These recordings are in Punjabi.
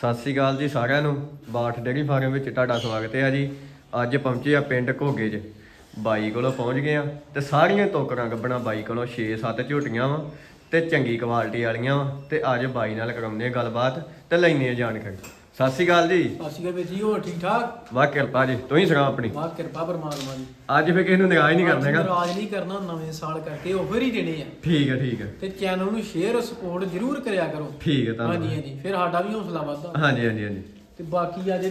ਸਤਿ ਸ੍ਰੀ ਅਕਾਲ ਜੀ ਸਾਰਿਆਂ ਨੂੰ। ਬਾਠ ਡੇਅਰੀ ਫਾਰਮ ਵਿੱਚ ਤੁਹਾਡਾ ਸਵਾਗਤ ਹੈ ਜੀ। ਅੱਜ ਪਹੁੰਚੇ ਆ ਪਿੰਡ ਘੋਗੇ 'ਚ। ਬਾਈ ਕੋਲੋਂ ਪਹੁੰਚ ਗਏ ਆ ਤੇ ਸਾਰੀਆਂ ਟੋਕਰਾਂ ਗੱਬਣਾ ਬਾਈ ਕੋਲੋਂ 6-7 ਝੋਟੀਆਂ ਵਾ ਤੇ ਚੰਗੀ ਕੁਆਲਿਟੀ ਵਾਲੀਆਂ ਵਾ ਤੇ ਅੱਜ ਬਾਈ ਨਾਲ ਕਰਾਉਂਦੇ ਆ ਗੱਲਬਾਤ ਤੇ ਲੈਣੇ ਆ ਜਾਣਕਾਰੀ। ਸਤਿ ਸ੍ਰੀ ਅਕਾਲ ਜੀ। ਸਤਿ ਸ਼੍ਰੀ ਅਕਾਲ ਵੀਰ ਜੀ ਹੋਰ ਠੀਕ ਠਾਕ? ਵਾਹ ਕਿਰਪਾ ਜੀ ਤੁਸੀਂ ਸੁਣਾਓ ਆਪਣੀ? ਬਾਤ ਕਿਰਪਾ ਪਰਮਾਤਮਾ ਦੀ। ਅੱਜ ਫੇ ਕਿਸੇ ਨੂੰ ਨਿਗਾਹ ਹੀ ਨਹੀਂ ਅੱਜ ਕਰਨੇਗਾ ਨਾਰਾਜ਼ ਨਹੀਂ ਕਰਨਾ ਨਵੇਂ ਸਾਲ ਕਰਕੇ ਆਫਰ ਹੀ ਦੇਣੇ ਆ। ਠੀਕ ਹੈ ਠੀਕ ਹੈ। ਤੇ ਚੈਨਲ ਨੂੰ ਸ਼ੇਅਰ ਸਪੋਰਟ ਜ਼ਰੂਰ ਕਰਿਆ ਕਰੋ। ਠੀਕ ਹੈ ਹਾਂਜੀ ਧੰਨਵਾਦ। ਹਾਂਜੀ ਫਿਰ ਸਾਡਾ ਵੀ ਹੌਸਲਾ ਵੱਧਦਾ। ਹਾਂਜੀ ਹਾਂਜੀ ਹਾਂਜੀ। ਤੇ ਬਾਕੀ ਅੱਜ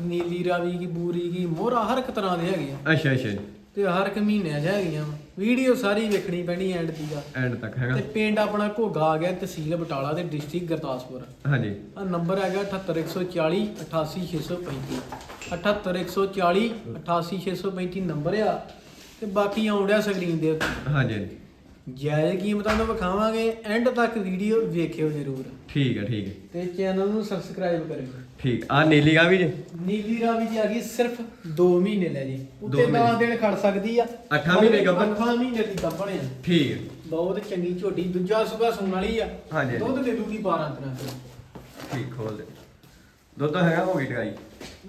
ਨੀਲੀ ਰਾਵੀ ਕੀ ਬੂਰੀ ਕੀ ਮੋਹਰਾ ਹਰ ਇੱਕ ਤਰ੍ਹਾਂ ਦੇ ਹੈਗੇ ਆ। ਅੱਛਾ ਅੱਛਾ ਤੇ ਹਰ ਇੱਕ ਮਹੀਨੇ ਚ ਹੈਗੀਆਂ। ਵੀਡੀਓ ਸਾਰੀ ਵੇਖਣੀ ਪੈਣੀ ਐਂਡ ਦੀ ਆ ਐਂਡ ਤੱਕ ਹੈਗਾ। ਤੇ ਪਿੰਡ ਆਪਣਾ ਘੋਗਾ ਆ ਗਿਆ ਤਹਿਸੀਲ ਬਟਾਲਾ ਤੇ ਡਿਸਟ੍ਰਿਕਟ ਗੁਰਦਾਸਪੁਰ। ਹਾਂਜੀ। ਆ ਨੰਬਰ ਹੈਗਾ 78140 88635 78140 88635 ਨੰਬਰ ਆ। ਤੇ ਬਾਕੀ ਆਉਂਦਿਆ ਸਕਰੀਨ ਦੇ ਉੱਤੇ। ਹਾਂਜੀ ਹਾਂਜੀ। ਜਾਇਜ਼ ਕੀਮਤਾਂ ਤੋਂ ਵਿਖਾਵਾਂਗੇ ਐਂਡ ਤੱਕ ਵੀਡੀਓ ਵੇਖਿਓ ਜ਼ਰੂਰ। ਠੀਕ ਹੈ ਠੀਕ ਹੈ ਤੇ ਚੈਨਲ ਨੂੰ ਸਬਸਕ੍ਰਾਈਬ ਕਰਿਓ। ਠੀਕ ਆ ਨੀਲੀ ਗਾ ਵੀ ਜੀ? ਨੀਲੀ ਰਾਵੀ ਦੀ ਆ ਗਈ ਸਿਰਫ 2 ਮਹੀਨੇ ਲੈ ਜੀ। ਉੱਤੇ ਦੋ ਮਹੀਨੇ। 10 ਦਿਨ ਖੜ ਸਕਦੀ ਆ। ਅੱਠਾਂ ਮਹੀਨੇ ਗੱਭਣ? 8 ਮਹੀਨੇ ਦੀ ਗੱਭਣ ਆ। ਠੀਕ। ਬਹੁਤ ਚੰਗੀ ਝੋਟੀ ਦੂਜਾ ਸੁਬਾ ਸੁਣ ਵਾਲੀ ਆ। ਹਾਂਜੀ। ਦੁੱਧ ਦੇ ਦੂਗੀ 12 ਦਿਨਾਂ ਤੋਂ। ਠੀਕ ਖੋਲ ਦੇ। ਦੁੱਧ ਹੈਗਾ ਹੋ ਗਈ ਟਰਾਈ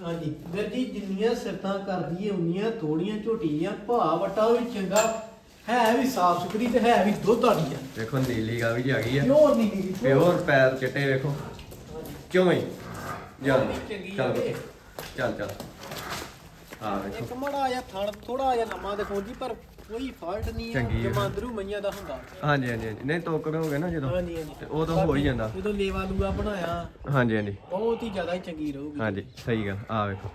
ਹਾਂਜੀ। ਵੀਰ ਜੀ ਜਿੰਨੀਆਂ ਸਿਫਤਾਂ ਕਰਦੀ ਏ ਉਨੀਆਂ ਥੋੜੀਆਂ ਝੋਟੀਆਂ। ਭਾ ਵਟਾ ਵੀ ਚੰਗਾ। ਹੈ ਵੀ ਸਾਫ਼ ਸੁਥਰੀ ਤੇ ਹੈ ਵੀ ਦੁੱਧ ਵਾਲੀ ਆ। ਵੇਖੋ ਨੀਲੀ ਗਾ ਵੀ ਜੀ ਆ ਗਈ ਆ। ਪਿਓਰ ਨੀਲੀ ਪਿਓਰ ਪੈਰ ਚਿੱਟੇ ਵੇਖੋ। ਕਿਉਂ ਹੀ ਚੱਲ ਚੰਗੀ ਆ ਚੱਲ ਵੇ। ਚੱਲ ਚੱਲ। ਆ ਵੇਖੋ। ਇੱਕ ਮੜਾ ਜਿਹਾ ਥਣ ਥੋੜਾ ਜਿਹਾ ਲੰਮਾ ਦੇਖੋ ਜੀ ਪਰ ਕੋਈ ਫਾਲਟ ਨਹੀਂ ਚੰਗੀ ਹੈ ਆ। ਜਮਾਂਦਰੂ ਮਈਆਂ ਦਾ ਹੁੰਦਾ। ਹਾਂਜੀ ਹਾਂਜੀ ਹਾਂਜੀ। ਨਹੀਂ ਟੋਕਰ ਹੋ ਗਏ ਨਾ ਜਦੋਂ। ਹਾਂਜੀ ਹਾਂਜੀ। ਤੇ ਉਦੋਂ ਹੋ ਹੀ ਜਾਂਦਾ। ਜਦੋਂ ਲੇਵਾ ਲੂਆ ਬਣਾਇਆ ਹਾਂਜੀ ਹਾਂਜੀ। ਬਹੁਤ ਹੀ ਜ਼ਿਆਦਾ ਹੀ ਚੰਗੀ ਰਹੂਗੀ। ਹਾਂਜੀ ਸਹੀ ਗੱਲ। ਆ ਵੇਖੋ।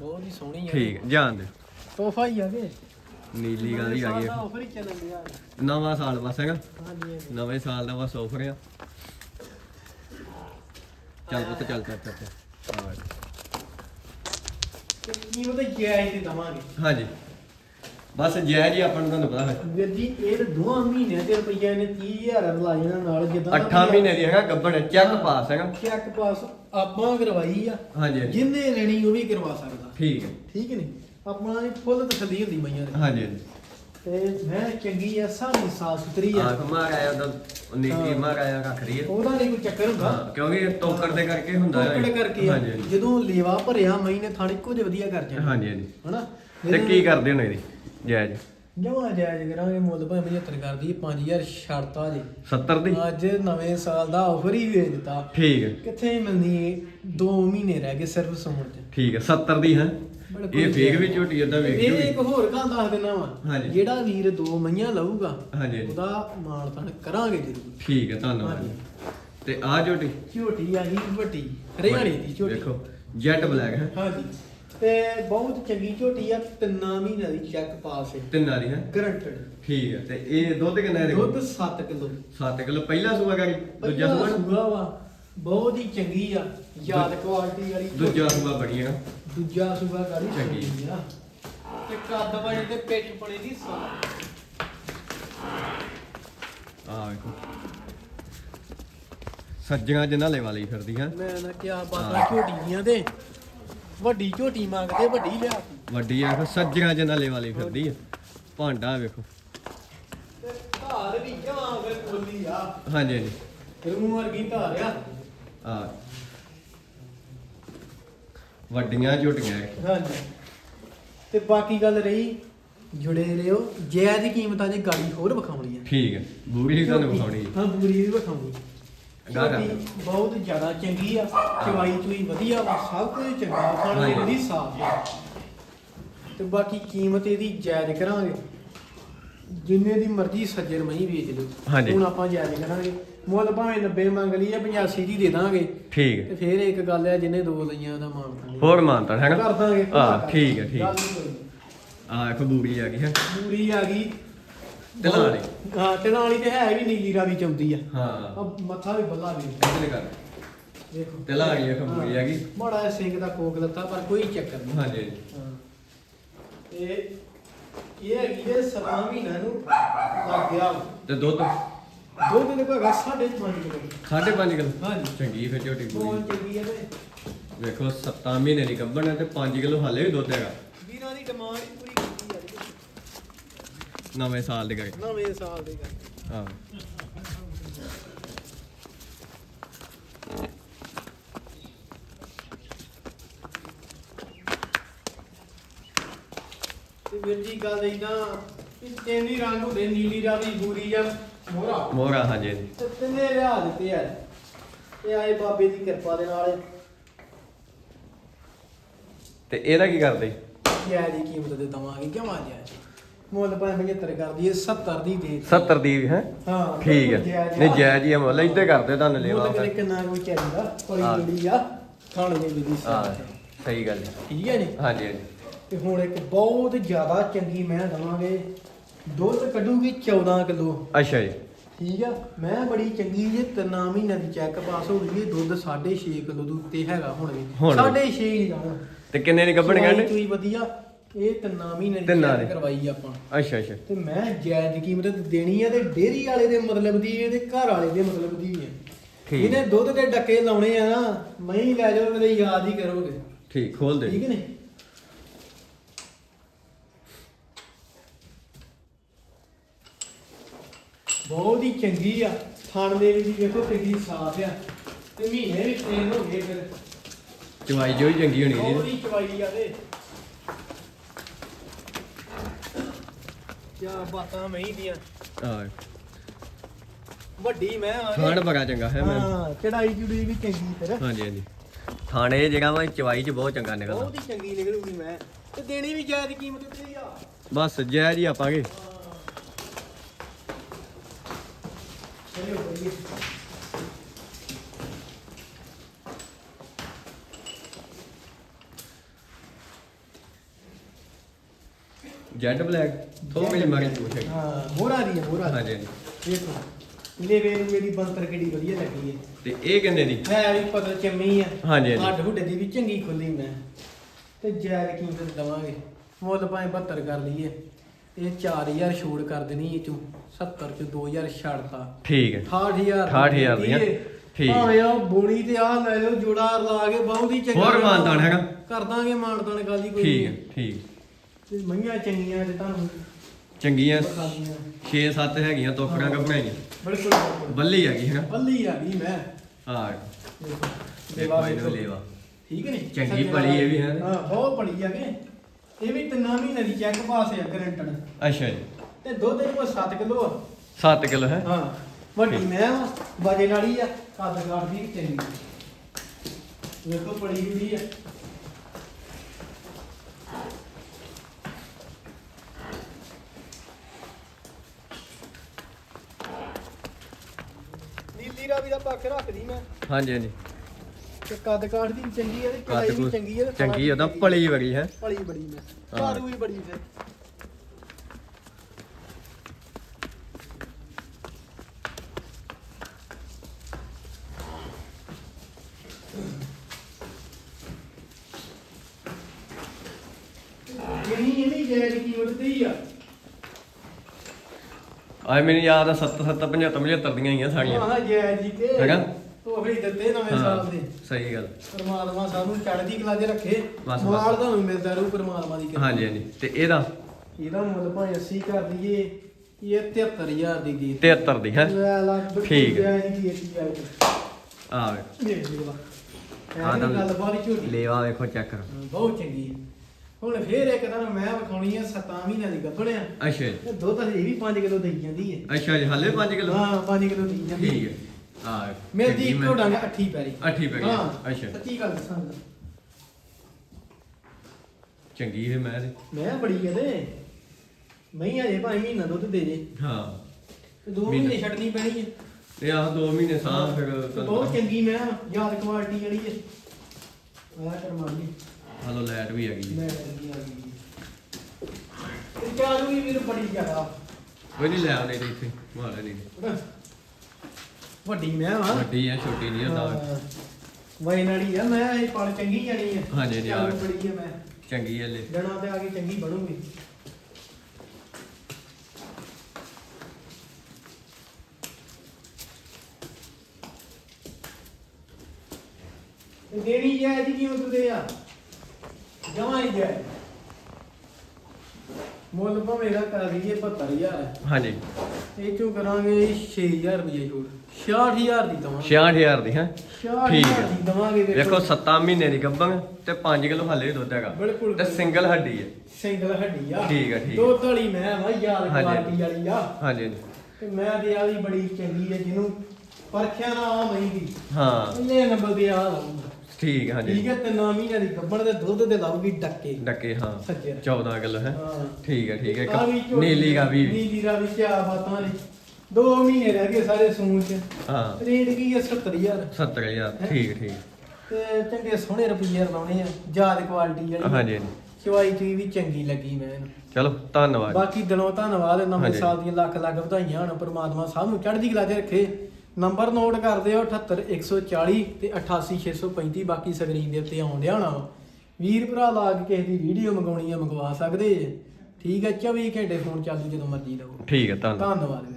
ਬਹੁਤ ਹੀ ਸੋਹਣੀ ਹੈ ਠੀਕ ਹੈ, ਜਾਣ ਦੇ। ਤੋਹਫਾ ਹੀ ਆ ਵੇ ਨੀਲੀ ਗਾ ਵੀ ਆ ਗਈ। ਆ। ਆਫਰ ਹੀ ਚੱਲਣ ਡਿਆ ਨਵਾਂ ਸਾਲ ਬਸ ਹੈਗਾ। ਹਾਂਜੀ ਹਾਂਜੀ। ਨਵੇਂ ਸਾਲ ਦਾ ਬਸ ਆਫਰ ਆ। ਚੱਲ ਪੁੱਤ ਚੱਲ ਚੱਲ ਚੱਲ ਚੱਲ। ਤੇ ਕੀ ਉਹਦਾ ਜਾਇਜ਼ ਤੇ ਦਵਾਂਗੇ? ਹਾਂਜੀ। ਬਸ ਜੈ ਜੀ ਆਪਾਂ ਨੂੰ ਤੁਹਾਨੂੰ ਪਤਾ ਹੈ ਵੀਰ ਜੀ ਇਹ ਤਾਂ ਦੋਹਾਂ ਮਹੀਨਿਆਂ ਦੇ ਰੁਪਈਆ ਨੇ 30000 ਲਾ ਜਾਣਾ ਨਾਲ ਜਿੱਦਾਂ 8 ਮਹੀਨੇ ਦੀ ਹੈਗਾ ਗੱਬਣ ਚੈੱਕ ਪਾਸ ਹੈਗਾ। ਚੈੱਕ ਪਾਸ ਆਪਾਂ ਕਰਵਾਈ ਆ। ਹਾਂਜੀ ਹਾਂਜੀ। ਜਿੰਨੇ ਲੈਣੀ ਉਹ ਵੀ ਕਰਵਾ ਸਕਦਾ। ਠੀਕ ਹੈ। ਠੀਕ ਨਹੀਂ? ਆਪਣਾ ਇਹ ਫੁੱਲ ਤਸੱਲੀ ਹੁੰਦੀ ਮਈਆਂ ਦੀ। ਹਾਂਜੀ ਤੇ ਮੈਂ ਚੰਗੀ ਆ ਸਾਰੀ ਸਾਫ਼ ਸੁਥਰੀ ਆ ਆ ਕਮਾਰ ਆਇਆ ਤਾਂ ਨੀਲੀ ਮਾਰ ਆਇਆ ਰੱਖ ਰਹੀ ਹੈ ਉਹਦਾ ਨਹੀਂ ਕੋਈ ਚੱਕਰ ਹੁੰਦਾ। ਹਾਂ ਕਿਉਂਕਿ ਟੋਕਰ ਦੇ ਕਰਕੇ ਹੁੰਦਾ ਹੈ। ਟੋਕੜ ਕਰਕੇ ਆ। ਹਾਂਜੀ ਹਾਂਜੀ। ਜਦੋਂ ਲੇਵਾ ਭਰਿਆ ਮਈ ਨੇ ਥਾੜੀ ਕੁਝ ਵਧੀਆ ਕਰ ਜਾਣਾ। ਹਾਂਜੀ ਹਾਂਜੀ। ਹਨਾ? ਤੇ ਕੀ ਕਰਦੇ ਹੋ ਇਹਦੀ? ਜੈ ਜੀ ਜਮਾ ਜਾਇਜ਼ ਕਰਾਂਗੇ ਮੁੱਲ ਭਾਵੇਂ 75 ਕਰਦੀ 5000 ਛੱਡਤਾ ਜੀ। 70 ਦੀ? ਅੱਜ ਨਵੇਂ ਸਾਲ ਦਾ ਆਫਰ ਹੀ ਵੇਚ ਦਿੱਤਾ। ਠੀਕ ਹੈ। ਕਿੱਥੇ ਮਿਲਣੀ 2 ਮਹੀਨੇ ਰਹਿ ਗਏ ਸਿਰਫ ਸੌਣ ਚ। ਠੀਕ ਹੈ 70 ਦੀ ਹੈ। ਬਿਲਕੁਲ ਇਹ ਫੇਕ ਵੀ ਝੋਟੀ ਏਦਾਂ ਵੇਖ ਇਹ ਇੱਕ ਹੋਰ ਗੱਲ ਦੱਸ ਦਿੰਦਾ ਵਾ। ਹਾਂਜੀ। ਜਿਹੜਾ ਵੀਰ ਦੋ ਮਈਆਂ ਲਊਗਾ ਹਾਂਜੀ। ਉਹਦਾ ਮਾਣ ਤਾਣ ਕਰਾਂਗੇ ਜ਼ਰੂਰ। ਠੀਕ ਹੈ ਧੰਨਵਾਦ। ਤੇ ਆ ਝੋਟੀ? ਝੋਟੀ ਆ ਗਈ ਵੱਡੀ ਹਰਿਆਣੇ ਦੀ ਝੋਟੀ। ਦੇਖੋ ਜੈਟ ਬਲੈਕ ਹੈ ਹਾਂਜੀ। ਤੇ ਬਹੁਤ ਚੰਗੀ ਝੋਟੀ ਆ ਤਿੰਨਾਂ ਮਹੀਨਿਆਂ ਦੀ ਚੈੱਕ ਪਾਸ ਹੈ। ਤਿੰਨਾਂ ਦੀ ਹੈ? ਗਰੰਟਡ ਠੀਕ ਹੈ ਤੇ ਇਹ ਦੁੱਧ ਕਿੰਨਾ ਇਹਦੇ ਦੁੱਧ ਕੋਲ 7 ਕਿਲੋ। 7 ਕਿਲੋ ਪਹਿਲਾ ਸੂਆ ਗਾੜੀ ਦੂਜਾ? ਸੂਆ ਵਾ। ਬਹੁਤ ਹੀ ਚੰਗੀ ਆ ਯਾਦ ਕੁਆਲਿਟੀ ਵਾਲੀ। ਦੂਜਾ ਸੂਆ ਹੈ ਦੂਜਾ ਸੂਆ ਗਾੜੀ ਚੰਗੀ। ਚੰਗੀ ਆ। ਤੇ ਕੱਦ ਬਣੇ ਤੇ ਪਿੱਠ ਬਣੇ ਦੀ ਸਾਰ ਆ ਵੇਖੋ। ਸੱਜਣਾ ਜਿੰਨਾ ਲੈ ਵਾਲੀ ਫਿਰਦੀ ਹੈ ਮੈਂ ਨਾ ਕਿਹਾ ਬਾਤਾਂ ਝੋਟੀਆਂ ਦੇ। ਵੱਡੀ ਝੋਟੀ ਮੰਗਦੇ ਵੱਡੀ ਲਿਆ। ਵੱਡੀ ਆ ਸੱਜਣਾ ਜਿੰਨਾ ਲੈ ਵਾਲੀ ਫਿਰਦੀ ਹੈ ਭਾਂਡਾ ਵੇਖੋ। ਤੇ ਧਾਰ ਵੀ ਜਾਂ ਫਿਰ ਬੋਲੀ ਆ। ਹਾਂਜੀ ਹਾਂਜੀ। ਰੂਹ ਵਰਗੀ ਧਾਰ ਆ। ਆ ਵੱਡੀਆਂ ਝੋਟੀਆਂ ਇਹ। ਹਾਂਜੀ। ਤੇ ਬਾਕੀ ਗੱਲ ਰਹੀ ਜੁੜੇ ਰਹੋ। ਜਾਇਜ਼ ਕੀਮਤਾਂ ਦੀ ਗਾੜੀ ਹੋਰ ਵਿਖਾਉਣੀ ਆ। ਠੀਕ ਹੈ ਬੂਰੀ ਤੁਹਾਨੂੰ ਵਿਖਾਉਣੀ ਹੈ। ਹਾਂ ਬੂਰੀ ਵੀ ਵਿਖਾਉਣੀ ਗਾਹ ਕਰ ਝੋਟੀ ਬਹੁਤ ਜ਼ਿਆਦਾ ਚੰਗੀ ਆ। ਚਵਾਈ ਚੁਈ ਵਧੀਆ ਵਾ। ਸਭ ਕੁਝ ਚੰਗਾ ਖਾਣ ਹਾਂਜੀ। ਦੀ ਬੜੀ ਸਾਫ਼ ਆ। ਤੇ ਬਾਕੀ ਕੀਮਤ ਇਹਦੀ ਜਾਇਜ਼ ਕਰਾਂਗੇ। ਜਿੰਨੇ ਦੀ ਮਰਜ਼ੀ ਸੱਜਰ ਮਹੀਂ ਵੇਚ ਲਓ ਹਾਂਜੀ। ਹੁਣ ਆਪਾਂ ਜਾਇਜ਼ ਕਰਾਂਗੇ। ਮੁੱਲ ਭਾਵੇਂ 90 ਮੰਗ ਲਈ ਆ 85 ਦੀ ਦੇ ਦਾਂਗੇ। ਠੀਕ ਹੈ। ਤੇ ਫਿਰ ਇੱਕ ਗੱਲ ਹੈ ਜਿਹਨੇ ਦੋ ਲਈਆਂ ਉਹਦਾ ਮਾਨ ਹੋਰ ਮਾਨਤਾ ਹੈਗਾ ਕਰ ਦਾਂਗੇ। ਹਾਂ ਠੀਕ ਹੈ ਠੀਕ। ਆ ਵੇਖੋ ਬੂਰੀ ਆ ਗਈ ਹੈ। ਪੂਰੀ ਆ ਗਈ। ਢਲਾਣੀ। ਹਾਂ। ਢਲਾਣੀ ਤੇ ਹੈ ਵੀ ਨੀਲੀ ਰਾਵੀ ਚੌਂਦੀ ਆ। ਹਾਂ। ਮੱਥਾ ਵੀ ਬੱਲਾ ਵੀ। ਕਿੱਥੇ ਕਰ ਦੇਖੋ। ਢਲਾਣੀ ਵੇਖੋ ਪੂਰੀ ਆ ਗਈ। ਮਾੜਾ ਸਿੰਘ ਦਾ ਕੋਕ ਲੱਤਾ ਪਰ ਕੋਈ ਚੱਕਰ ਨਹੀਂ। ਹਾਂਜੀ। ਤੇ ਇਹ ਜੇ ਸਵਾ ਮਹੀਨਾ ਨੂੰ ਲੱਗ ਗਿਆ। ਤੇ ਦੁੱਧ? ਦੁੱਧ ਦੇ ਕੋਲ ਰਸ ਸਾਡੇ ਪੰਜ ਕਿਲੋ 5.5 ਕਿਲੋ ਹਾਂਜੀ। ਚੰਗੀ ਫਿਰ ਝੋਟੀ ਪੂਰੀ। ਬਹੁਤ ਚੰਗੀ ਹੈ ਤੇ? ਵੇਖੋ 7 ਮਹੀਨੇ ਦੀ ਗੱਭਣ ਹੈ ਤੇ 5 ਕਿਲੋ ਹਾਲੇ ਵੀ ਦੁੱਧ ਹੈਗਾ। ਵੀਰਾਂ ਦੀ ਡਿਮਾਂਡ ਹੀ ਪੂਰੀ ਕੀਤੀ ਜਾ। ਰਹੀ ਨਵੇਂ ਸਾਲ ਦੇ ਕਰਕੇ ਨਵੇਂ ਸਾਲ ਦੇ ਗੱਲ ਹਾਂ। ਵੀਰ ਜੀ ਗੱਲ ਇਦਾਂ ਕਿ ਤਿੰਨ ਰੰਗ ਹੁੰਦੇ ਨੀਲੀ ਰਾਵੀ ਗੂਰੀ ਜਾਂ ਮੋਹਰਾ। ਮੋਹਰਾ ਹਾਂਜੀ ਹਾਂਜੀ। ਤੇ ਤਿੰਨੇ ਲਿਆ ਦਿੱਤੇ ਆ ਇਹ ਆਏ ਬਾਬੇ ਦੀ ਕਿਰਪਾ ਦੇ ਨਾਲ। ਤੇ ਇਹਦਾ ਕੀ ਕਰਦੇ? ਜੈ ਦੀ ਕੀਮਤ ਦੇ ਦਵਾਂਗੇ? ਕਿਉਂ ਆ ਜਾਏ ਮੁੱਲ ਭਾਵੇਂ 75 ਕਰ ਦਈਏ 70 ਦੀ ਦੇ 70 ਦੀ ਹੈ? ਹਾਂ ਠੀਕ ਹੈ। ਨਹੀਂ। ਜਾਇਜ਼ ਹੀ ਆ ਮੁੱਲ ਇੱਥੇ ਕਰਦੇ ਤੁਹਾਨੂੰ ਲੈਵਾ ਮੁੱਲ ਕਿਤੇ ਕਿੰਨਾ ਕੋਈ ਚਾਹੀਦਾ ਕੋਈ। ਜੁੜੀ ਆ ਖਾਣ ਦੇ ਦੀ ਹਾਂ ਸਹੀ ਗੱਲ ਹੈ। ਠੀਕ ਹੈ ਜੀ? ਹਾਂਜੀ ਹਾਂਜੀ। ਤੇ ਹੁਣ ਇੱਕ ਬਹੁਤ ਜ਼ਿਆਦਾ ਚੰਗੀ ਮੈਂ ਦਵਾਂਗੇ। ਦੁੱਧ ਕੱਢੂਗੀ 14 ਕਿਲੋ। ਅੱਛਾ ਜੀ। ਠੀਕ ਆ? ਮੈਂ ਬੜੀ ਚੰਗੀ ਜੇ ਤਿੰਨਾਂ ਮਹੀਨਿਆਂ ਦੀ ਚੈੱਕ ਪਾਸ ਹੋ ਗਈ ਇਹ ਦੁੱਧ 6.5 ਕਿਲੋ ਦੇ ਉੱਤੇ ਹੈਗਾ ਹੁਣ ਵੀ। ਹੁਣ ਵੀ। 6.5 ਨਹੀਂ ਜਾਣਾ। ਤੇ ਕਿੰਨੇ ਦੀ ਗੱਭਣ ਕਹਿੰਦੇ? ਚੂਈ ਵਧੀਆ। ਇਹ ਤਿੰਨਾਂ ਮਹੀਨਿਆਂ ਦੀ ਤਿੰਨਾਂ ਚੈੱਕ ਦੀ। ਕਰਵਾਈ ਆਪਾਂ। ਅੱਛਾ ਅੱਛਾ। ਤੇ ਮੈਂ ਜਾਇਜ਼ ਕੀਮਤ ਤੇ ਦੇਣੀ ਆ ਤੇ ਡੇਰੀ ਵਾਲੇ ਦੇ ਮਤਲਬ ਦੀ ਇਹਦੇ ਘਰ ਵਾਲੇ ਦੇ ਮਤਲਬ ਦੀ ਹੈ ਠੀਕ। ਇਹਨੇ ਦੁੱਧ ਦੇ ਡੱਕੇ ਲਾਉਣੇ ਆ ਨਾ ਮੈਂ ਹੀ ਲੈ ਜਾਓ ਕਦੇ ਯਾਦ ਹੀ ਕਰੋਗੇ। ਠੀਕ ਖੋਲ ਦੇ। ਠੀਕ ਨੇ ਬਹੁਤ ਹੀ ਚੰਗੀ ਆ। ਥਣ ਦੇ ਵਿੱਚ ਵੇਖੋ ਕਿੰਨੀ ਸਾਫ਼ ਆ। ਤੇ ਮਹੀਨੇ ਵੀ ਤੇਲ ਹੋ ਗਏ ਫਿਰ। ਚਵਾਈ ਜੋ ਹੀ ਚੰਗੀ ਹੋਣੀ ਬਹੁਤ ਜੀ ਹੀ ਚਵਾਈ ਆ ਤੇ। ਕਿਆ ਬਾਤਾਂ ਮਹੀਂ ਦੀਆਂ। ਹਾਂ। ਵੱਡੀ ਮੈਂ ਆ ਖਾਣ ਬੜਾ ਚੰਗਾ ਹੈ ਮੈਂ। ਹਾਂ ਚੜਾਈ ਚੁੜੀ ਵੀ ਚੰਗੀ ਫਿਰ। ਹਾਂਜੀ ਹਾਂਜੀ। ਥਾਣੇ ਜਿਹੜਾ ਵਾ ਚਵਾਈ ਚ ਬਹੁਤ ਚੰਗਾ ਨਿਕਲਦਾ। ਬਹੁਤ ਹੀ ਚੰਗੀ ਨਿਕਲੂਗੀ ਮੈਂ। ਤੇ ਦੇਣੀ ਵੀ ਜਾਇਜ਼ ਕੀਮਤ ਤੇ ਆ। ਬਸ ਜਾਇਜ਼ ਹੀ ਆਪਾਂਗੇ ਚਲੋ ਬਈਏ ਜੈਡ ਬਲੈਕ ਥੋ ਮੇਰੀ ਮਾਰੀ ਪੁੱਛੇ ਹਾਂ ਮੋਹਰਾ ਦੀ ਹੈ ਮੋਹਰਾ ਹਾਂਜੀ ਹਾਂਜੀ। ਦੇਖੋ ਇਹਨੇ ਵੇਰ ਮੇਰੀ ਬੰਤਰ ਕਿਹੜੀ ਵਧੀਆ ਲੱਗੀ ਹੈ। ਤੇ ਇਹ ਕਿੰਨੇ ਦੀ? ਹੈ ਵੀ ਪਤਾ ਚੰਮੀ ਆ। ਹਾਂਜੀ, ਹਾਂਜੀ। ਹੱਡ ਹੁੱਡੇ ਦੀ ਵੀ ਚੰਗੀ ਖੁੱਲੀ ਮੈਂ। ਤੇ ਜਾਇਜ਼ ਕੀਮਤ ਦਵਾਂਗੇ? ਮੁੱਲ ਭਾਵੇਂ 72 ਕਰ ਲਈਏ। ਇਹ 4000 ਛੋੜ ਕਰ ਦੇਣੀ ਇਹ ਚੋਂ। 70 ਚ 2000 ਛੱਡਤਾ। ਠੀਕ ਹੈ। 68000 68,000 ਦੀਆਂ। ਠੀਕ। ਭਾਵੇਂ ਆ ਬੋਣੀ ਤੇ ਆ ਲੈ ਲਓ ਜੋੜਾ ਲਾ ਕੇ ਬਹੁਤ ਹੀ ਚੰਗਾ ਹੋਰ ਮਾਨਤਾਨ ਹੈਗਾ? ਕਰ ਦਾਂਗੇ ਮਾਨਤਾਨ ਗੱਲ ਹੀ ਕੋਈ ਠੀਕ ਹੈ। ਠੀਕ। ਤੇ ਮਈਆਂ ਚੰਗੀਆਂ ਤੇ ਤੁਹਾਨੂੰ। ਚੰਗੀਆਂ ਬਖਾਲੀਆਂ 6-7 ਹੈਗੀਆਂ ਤੋਕੜਾਂ ਕੱਪੜਾਈਆਂ ਬਿਲਕੁਲ ਬਿਲਕੁਲ। ਬੱਲੀ ਹੈਗੀ ਹੈਨਾ? ਬੱਲੀ ਆ ਗਈ ਮੈਂ। ਹਾਂ। ਦੇਖੋ। ਲੇਵਾ ਠੀਕ ਨੇ? ਚੰਗੀ ਭਲੀ ਇਹ ਵੀ ਹੈ। ਹਾਂ ਬਹੁਤ ਭਲੀ ਆ ਕੇ ਇਹ ਵੀ ਤਿੰਨਾਂ ਮਹੀਨੇ ਦੀ ਚੈੱਕ ਪਾਸ ਆ ਗਰੰਟਡ ਅੱਛਾ ਜੀ। ਤੇ ਦੁੱਧ ਇਹ ਕੋ 7 ਕਿਲੋ ਆ। 7 ਕਿਲੋ ਹੈ? ਹਾਂ। ਵੱਡੀ ਮੈਂ ਵਾ, ਵਜਨ ਵਾਲੀ ਆ ਕੱਦ ਕਾਠ ਦੀ ਚੰਗੀ ਵੇਖੋ ਬੜੀ ਜੁੜੀ ਆ। ਨੀਲੀ ਰਾਵੀ ਦਾ ਪੱਖ ਰੱਖਦੀ ਮੈਂ। ਹਾਂਜੀ ਹਾਂਜੀ। ਤੇ ਕੱਦ ਕਾਠ ਦੀ ਵੀ ਚੰਗੀ ਆ ਤੇ ਕੜਾਈ ਵੀ ਕੁ- ਚੰਗੀ ਆ ਤੇ ਚੰਗੀ ਉਹਦਾ ਚੰਗੀ। ਭਲੀ ਵਗੀ ਹੈ। ਭਲੀ ਬੜੀ ਮੈਂ। ਹਾਂ। ਝਾੜੂ ਵੀ ਬੜੀ ਫਿਰ। ਜਿਹੜੀ ਇਹ ਵੀ ਜਾਇਜ਼ ਕੀਮਤ ਤੇ ਹੀ ਆ। ਆਏ ਮੈਨੂੰ ਯਾਦ ਆ 7 7 75 75 ਦੀਆਂ ਹੀ ਆ ਸਾਰੀਆਂ ਹਾਂ ਜਾਇਜ਼ ਜੀ ਤੇ ਹੈਗਾ? ਤੋਹਫੇ ਹੀ ਦਿੱਤੇ ਨਵੇਂ ਸਾਲ ਦੇ। ਸਹੀ ਗੱਲ। ਪਰਮਾਤਮਾ ਸਾਨੂੰ ਚੜ੍ਹਦੀ ਕਲਾ 'ਚ ਰੱਖੇ। ਬਸ। ਮਾਲ ਤੁਹਾਨੂੰ ਮਿਲਦਾ ਰਹੂ ਪਰਮਾਤਮਾ ਦੀ ਕਿਰਪਾ। ਹਾਂਜੀ ਹਾਂਜੀ। ਤੇ ਇਹਦਾ? ਇਹਦਾ ਮੁੱਲ ਭਾਵੇਂ 80 ਕਰ ਦਈਏ ਇਹ 73000 ਦੀ ਦੀ 73 ਦੀ ਹੈ? ਠੀਕ ਹੈ। ਆ ਵੇ। ਦੇਖ ਲਿਓ ਹਾਂ ਹਾਂ ਤਾਂ ਗੱਲ ਬਾਰੀ ਝੋਟੀ ਲੇਵਾ ਵੇਖੋ ਚੈੱਕ ਕਰ। ਬਹੁਤ ਚੰਗੀ ਹੈ। ਹੁਣ ਫੇਰ ਇੱਕ ਤੁਹਾਨੂੰ ਮੈਂ ਵਿਖਾਉਣੀ ਆ 7 ਮਹੀਨਿਆਂ ਦੀ ਗੱਭਣਿਆ ਅੱਛਾ ਜੀ। ਤੇ ਦੁੱਧ ਇਹ ਵੀ 5 ਕਿਲੋ ਦੇਈ ਜਾਂਦੀ ਹੈ। ਅੱਛਾ ਜੀ ਹਲੇ 5 ਕਿਲੋ? ਹਾਂ 5 ਕਿਲੋ ਦੇਈ ਜਾਂਦੀ ਠੀਕ ਹੈ। ਆ ਮੇਰੀ ਇੱਕੋ ਡੰਗ ਅੱਠੀ ਪੈਰੀ ਅੱਠੀ ਪੈ ਗਈ। ਹਾਂ ਅੱਛਾ। ਸੱਚੀ ਗੱਲ ਦੱਸਾਂ ਤਾਂ। ਚੰਗੀ ਹੈ ਮੈਂ ਤੇ। ਮੈਂ ਬੜੀ ਕਹਦੇ ਮੈਂ ਹਜੇ ਭਾਵੇਂ ਮਹੀਨਾ ਦੁੱਧ ਦੇ ਜੇ। ਹਾਂ। ਤੇ 2 ਮਹੀਨਾ। ਮਹੀਨੇ ਛੱਡਣੀ ਪੈਣੀ ਹੈ ਇਹ ਆ 2 ਮਹੀਨੇ ਸਾਹ ਫਿਰ ਤੇ ਬਹੁਤ ਚੰਗੀ ਮੈਂ ਯਾਦ ਕੁਆਲਿਟੀ ਜਿਹੜੀ ਹੈ ਆਇਆ ਕਰਮਾਨੀ ਹਲੋ ਲਾਈਟ ਵੀ ਹੈਗੀ। ਮੈਂ ਚੰਗੀ ਆ। ਗਈ ਤੇ ਚਾਲੂ ਵੀ ਵੀਰ ਬੜੀ ਜ਼ਿਆਦਾ। ਕੋਈ ਨਹੀਂ ਲੈ ਆਉਣੇ ਤੇ ਇੱਥੇ ਮਾਰੇ ਨਹੀਂ ਵੱਡੀ ਮੈਂ ਵਾ। ਵੱਡੀ ਹੈ ਛੋਟੀ ਨਹੀਂ ਹੁੰਦਾ ਵੈਨ ਵਾਲੀ ਆ ਮੈਂ ਇਹ ਪਲ ਚੰਗੀ ਜਾਣੀ ਹੈ ਹਾਂਜੀ, ਹਾਂਜੀ, ਆ। ਬੜੀ ਹੈ ਮੈਂ। ਚੰਗੀ ਹੈ ਲੈ। ਜਣਾ ਤੇ ਆ ਕੇ ਚੰਗੀ ਬਣੂਗੀ। ਤੇ ਦੇਣੀ ਜਾਇਜ਼ ਦੀ ਕੀਮਤ ਦੇ ਆ? ਜਮਾਂ ਹੀ ਜਾਇਜ਼ ਮੁੱਲ ਭਾਵੇਂ ਇਹਦਾ ਕਰ ਦਈਏ 75000 ਹਾਂਜੀ। ਇਹ ਚੋਂ ਕਰਾਂਗੇ? 6000 ਰੁਪਏ ਛੋੜ 66000 ਦੀ ਦਵਾਂਗੇ। 66000 ਦੀ ਹੈ? 66000 ਠੀਕ ਹੈ। ਦੀ ਦਵਾਂਗੇ ਵੇਖੋ 7 ਮਹੀਨੇ ਦੀ ਗੱਭਣ ਤੇ 5 ਕਿਲੋ ਹੱਲੇ ਦੁੱਧ ਹੈਗਾ। ਬਿਲਕੁਲ। ਤੇ ਸਿੰਗਲ ਹੱਡੀ ਹੈ ਸਿੰਗਲ ਹੱਡੀ ਆ। ਠੀਕ ਆ, ਠੀਕ ਆ। ਦੋ ਧੜੀ ਮੈਂ ਵਾ ਯਾਰ ਹਾਂਜੀ। ਕੁਆਲਿਟੀ ਵਾਲੀ ਆ। ਹਾਂਜੀ ਹਾਂਜੀ। ਤੇ ਮੈਂ ਤੇ ਆ ਵੀ ਬੜੀ ਚੰਗੀ ਹੈ ਜਿਹਨੂੰ ਪਰਖਿਆ ਨਾ ਆ ਮਹਿੰਗੀ ਹਾਂ। ਪਹਿਲੇ ਨੰਬਰ ਤੇ ਆ। ਲਾਉਂਗਾ ਠੀਕ ਹਾਂਜੀ। ਠੀਕ ਹੈ ਤੇ ਨਾ ਮਹੀਨਿਆਂ ਦੀ ਗੱਬਣ ਦੇ ਦੁੱਧ ਤੇ ਲਾਉਗੀ ਡੱਕੇ। ਡੱਕੇ ਹਾਂ। ਸੱਜੇ 14 ਕਿਲੋ ਹੈ? ਹਾਂ। ਠੀਕ ਹੈ ਠੀਕ ਹੈ ਆਹ ਵੀ ਝੋਟੀ ਨੀਲੀ ਦਾ ਵੀ। ਨੀਲੀ ਦਾ ਵੀ ਕਿਆ ਬਾਤਾਂ ਨੇ। ਦੋ ਮਹੀਨੇ ਰਹਿ ਗਏ ਸਾਰੇ ਸੂਣ ਚ। ਹਾਂ। ਰੇਟ ਕੀ ਹੈ 70000 70000 ਠੀਕ ਠੀਕ। ਤੇ ਚੰਗੇ ਸੋਹਣੇ ਰੁਪਈਏ ਲਾਉਣੇ ਆ। ਜ਼ਿਆਦਾ ਕੁਆਲਿਟੀ ਵਾਲੀ। ਹਾਂਜੀ ਹਾਂਜੀ। ਚਵਾਈ ਚੂਈ ਵੀ ਚੰਗੀ ਲੱਗੀ ਮੈਨੂੰ। ਚਲੋ ਧੰਨਵਾਦ। ਬਾਕੀ ਦਿਲੋਂ ਧੰਨਵਾਦ। ਨਵੇਂ ਹਾਂਜੀ। ਸਾਲ ਦੀਆਂ ਲੱਖ ਲੱਖ ਵਧਾਈਆਂ ਹੋਣ ਪ੍ਰਮਾਤਮਾ ਸਭ ਨੂੰ ਚੜ੍ਹਦੀ ਕਲਾ 'ਚ ਰੱਖੇ। ਨੰਬਰ ਨੋਟ ਕਰਦੇ ਹੋ 78140 ਤੇ 88635 ਬਾਕੀ ਸਕਰੀਨ ਦੇ ਉੱਤੇ ਆਉਣ ਡਿਆ ਹੋਣਾ ਵਾ। ਵੀਰ ਭਰਾ ਲਾ ਕੇ ਕਿਸੇ ਦੀ ਵੀਡੀਓ ਮੰਗਾਉਣੀ ਆ ਮੰਗਵਾ ਸਕਦੇ ਜੇ। ਠੀਕ ਹੈ 24 ਘੰਟੇ ਫੋਨ ਚੱਲੂ ਜਦੋਂ ਮਰਜ਼ੀ ਲਵੋ ਠੀਕ ਹੈ ਧੰਨਵਾਦ। ਧੰਨਵਾਦ